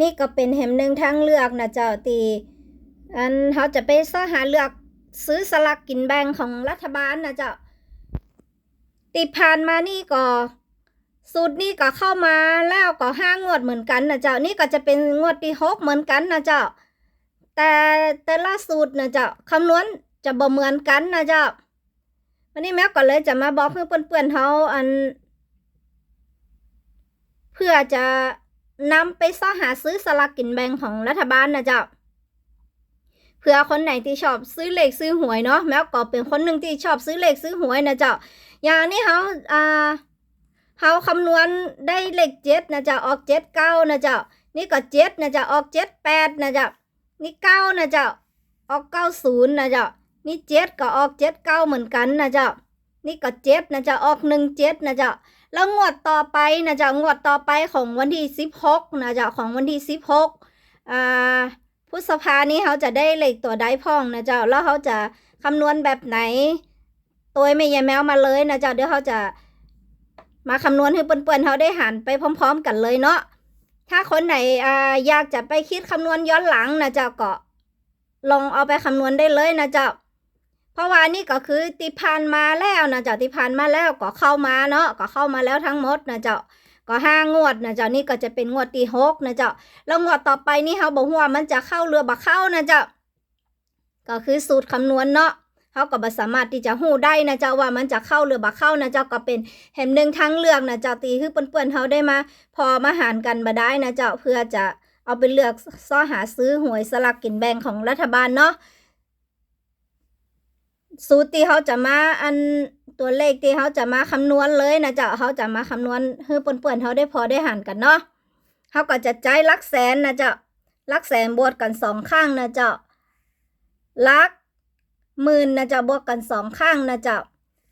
นี่ก็เป็นแหมหนึ่งทางเลือกนะเจ้าตีอันเขาจะไปซ้อหาเลือกซื้อสลากกินแบ่งของรัฐบาลนะเจ้าติผ่านมานี่ก็สูตรนี้ก็เข้ามาแล้วก็ห้างวดเหมือนกันนะเจ้านี่ก็จะเป็นงวดที่หกเหมือนกันนะเจ้าแต่แต่ละสูตรนะเจ้าคำนวณจะบ่เหมือนกันนะเจ้าวันนี้แม่ก็เลยจะมาบอกเพื่อนเพื่อนเขาอัน เพื่อจะ นำไปซ้อหาซื้อสลากกินแบ่งของรัฐบาลนะเจ้าเผื่อคนไหนที่ชอบซื้อเลขซื้อหวยเนาะแม้ก็เป็นคนหนึ่งที่ชอบซื้อเลขซื้อหวยนะเจ้าอย่างนี้เขาอ่าเขาคำนวณได้เลขเจ็ดนะเจ้าออกเจ็ดเก้านะเจ้านี่ก็เจ็ดนะเจ้าออกเจ็ดแปดนะเจ้านี่เก้านะเจ้าออกเก้าศูนย์นะเจ้านี่เจ็ดก็ออกเจ็ดเก้าเหมือนกันนะเจ้านี่ก็เจ็ดนะเจ้าออกหนึ่งเจ็ดนะเจ้า แล้วงวดต่อไปนะจ๊ะงวดต่อไปของวันที่สิบหกนะจ๊ะของวันที่สิบหกอ่าพฤษภานี้เขาจะได้เลขตัวใดพ่องนะจ๊ะแล้วเขาจะคำนวณแบบไหน ตัวไม่ยายแมวมาเลยนะจ๊ะเดี๋ยวเขาจะมาคำนวณให้เปื่อนๆเขาได้หันไปพร้อม ๆ กันเลยเนาะถ้าคนไหนอ่าอยากจะไปคิดคำนวณย้อนหลังนะจ๊ะก็ลองเอาไปคำนวณได้เลยนะจ๊ะ เพราะว่านี่ก็คือติพานมาแล้วนะเจ้าติพานมาแล้วก็เข้ามาเนาะก็เข้ามาแล้วทั้งหมดนะเจ้าก็ห้างวดนะเจ้านี่ก็จะเป็นงวดที่หกนะเจ้าแล้วงวดต่อไปนี่เขาบอกว่ามันจะเข้าเรือบัเข้านะเจ้าก็คือสูตรคำนวณเนาะเขาก็บ่สามารถที่จะหู้ได้นะเจ้าว่ามันจะเข้าหรือบัเข้านะเจ้าก็เป็นแห่งหนึ่งทางเลือกนะเจ้าตีคือเปื่อนๆเขาได้มา พอมาหารกันมาได้นะเจ้าเพื่อจะเอาไปเลือกซ้อหาซื้อหวยสลากกินแบ่งของรัฐบาลเนาะ สูตรที่เขาจะมาอันตัวเลขที่เขาจะมาคำนวณเลยนะเจ้าเขาจะมาคำนวณให้เปื่อนๆเขาได้พอได้หันกันเนาะเขาก็จะใจายลักแสนนะเจ้าลักแสนบวกกันสองข้างนะเจ้าลักหมื่นนะเจ้าบวกกันสองข้างนะเจ้า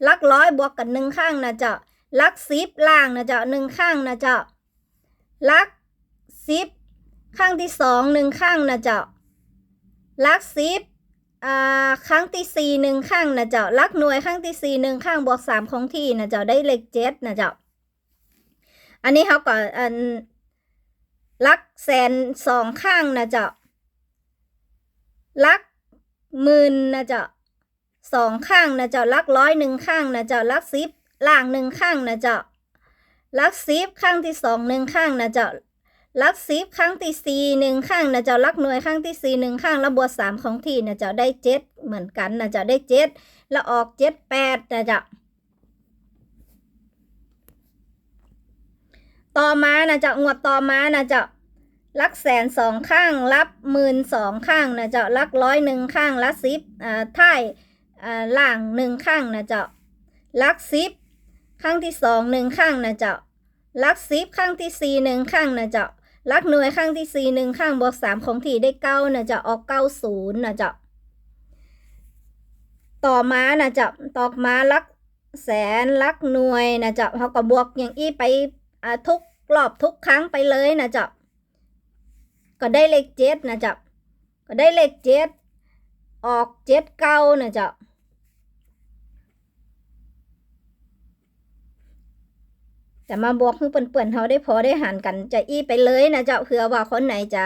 ลักร้อยบวกกันหนึ่งข้างนะเจ้าลักสิบล่างนะเจ้าหนึ่งข้างนะเจ้าลักสิบข้างที่สองหนึ่งข้างนะเจ้าลักสิบ อ่าครั้งที่สี่หนึ่งข้างนะเจ้าลักหน่วยข้างที่สี่หนึ่งข้างบวกสามของที่นะเจ้าได้เลขเจ็ดนะเจ้าอันนี้เขาก็อันลักแสนสองข้างนะเจ้าลักหมื่นนะเจ้าสองข้างนะเจ้าลักร้อยหนึ่งข้างนะเจ้าลักสิบล่างหนึ่งข้างนะเจ้าลักสิบข้างที่สองหนึ่งข้างนะเจ้า ลักสิบครั้งที่สี่หนึ่งข้างนะเจ้าลักหน่วยครั้งที่สี่หนึ่งข้างแล้วบวกสามของที่นะเจ้าได้เจ็ดเหมือนกันนะเจ้าได้เจ็ดแล้วออกเจ็ดแปดนะเจ้าต่อมานะเจ้างวดต่อมานะเจ้าลักแสนสองข้างรับหมื่นสองข้างนะเจ้าลักร้อยหนึ่งข้างลักสิบอ่าท้ายอ่าล่างหนึ่งข้างนะเจ้าลักสิบข้างที่สองหนึ่งข้างนะเจ้าลักสิบข้างที่สี่หนึ่งข้างนะเจ้า ลักหน่วยข้างที่สี่หนึ่งข้างบวกสามของที่ได้เก้านะจะออกเก้าศูนย์นะจะต่อมานะจะต่อมาลักแสนลักหน่วยนะจะเขาก็บวกอย่างอี้ไปทุกรอบทุกครั้งไปเลยนะจะก็ได้เลขเจ็ดนะจะก็ได้เลขเจ็ดออกเจ็ดเก้านะจะ จะมาบวกให้เปื่อนเขาได้พอได้หันกันจะอี้ไปเลยนะเจ้าเผื่อว่าคนไหนจะ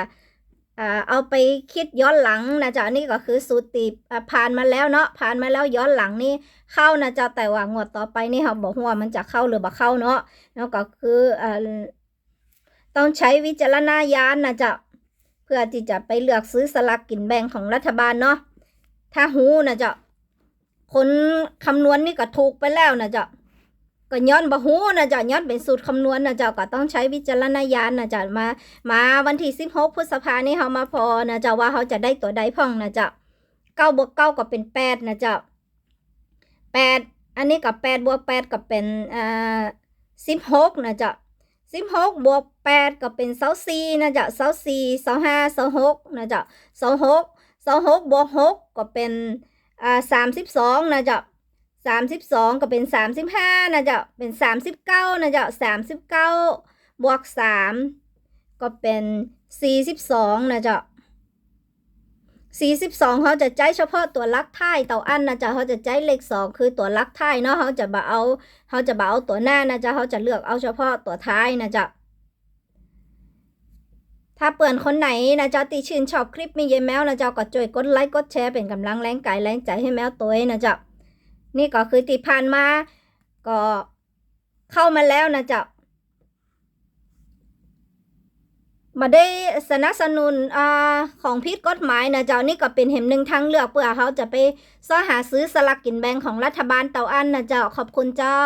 อ่าเอาไปคิดย้อนหลังนะเจ้านี่ก็คือสูตรตีอ่าผ่านมาแล้วเนาะผ่านมาแล้วย้อนหลังนี่เข้านะเจ้าแต่ว่างวดต่อไปนี่เขาบอกว่ามันจะเข้าหรือบ่เข้าเนาะแล้วก็คืออต้องใช้วิจารณญาณนะเจ้าเพื่อที่จะไปเลือกซื้อสลากกินแบ่งของรัฐบาลเนาะถ้าหูนะเจ้าคนคำนวณนี่ก็ถูกไปแล้วนะเจ้า ก็ย้อนบ่ฮู้นะจ๊ะย้อนเป็นสูตรคำนวณนะจ๊ะก็ต้องใช้วิจารณญาณนะจ๊ะมามาวันที่16พฤษภานี้เฮามาพอนะจ๊ะว่าเขาจะได้ตัวใดพ่องนะจ๊ะ9บวก9ก็เป็น8นะจ๊ะ8อันนี้กับ8บวก8ก็เป็นอ่า16นะจ๊ะ16บหกบวก8ก็เป็น24นะจ๊ะ24 25 26นะจ๊ะ26 26บวก6ก็เป็นอ่า32นะจ๊ะ สามสิบสองก็เป็นสามสิบห้านะเจ้าเป็นสามสิบเก้านะเจ้าสามสิบเก้าบวกสามก็เป็นสี่สิบสองนะเจ้าสี่สิบสองเขาจะใจเฉพาะตัวลักท้ายเต่าอันนะจ้าเขาจะใจเลขสองคือตัวลักท้ายเนาะเขาจะบ่เอาเขาจะบ่เอาตัวหน้านะจ้าเขาจะเลือกเอาเฉพาะตัวท้ายนะจ้าถ้าเปื่อนคนไหนนะจ้าตีชื่นชอบคลิปมีเยแมวนะจ้าก็ช่วยกดไลค์กดแชร์เป็นกำลังแรงกายแรงใจให้แมวตัวเองนะจ้า นี่ก็คือติผ่านมา ก็เข้ามาแล้วนะเจ้ามาได้สนับสนุนอของพิษกฎหมายนะเจ้านี่ก็เป็นเหมหนึ่งทางเลือกเพื่อเขาจะไปซ้อหาซื้อสลากกินแบ่งของรัฐบาลเตาอันนะเจ้าขอบคุณเจ้า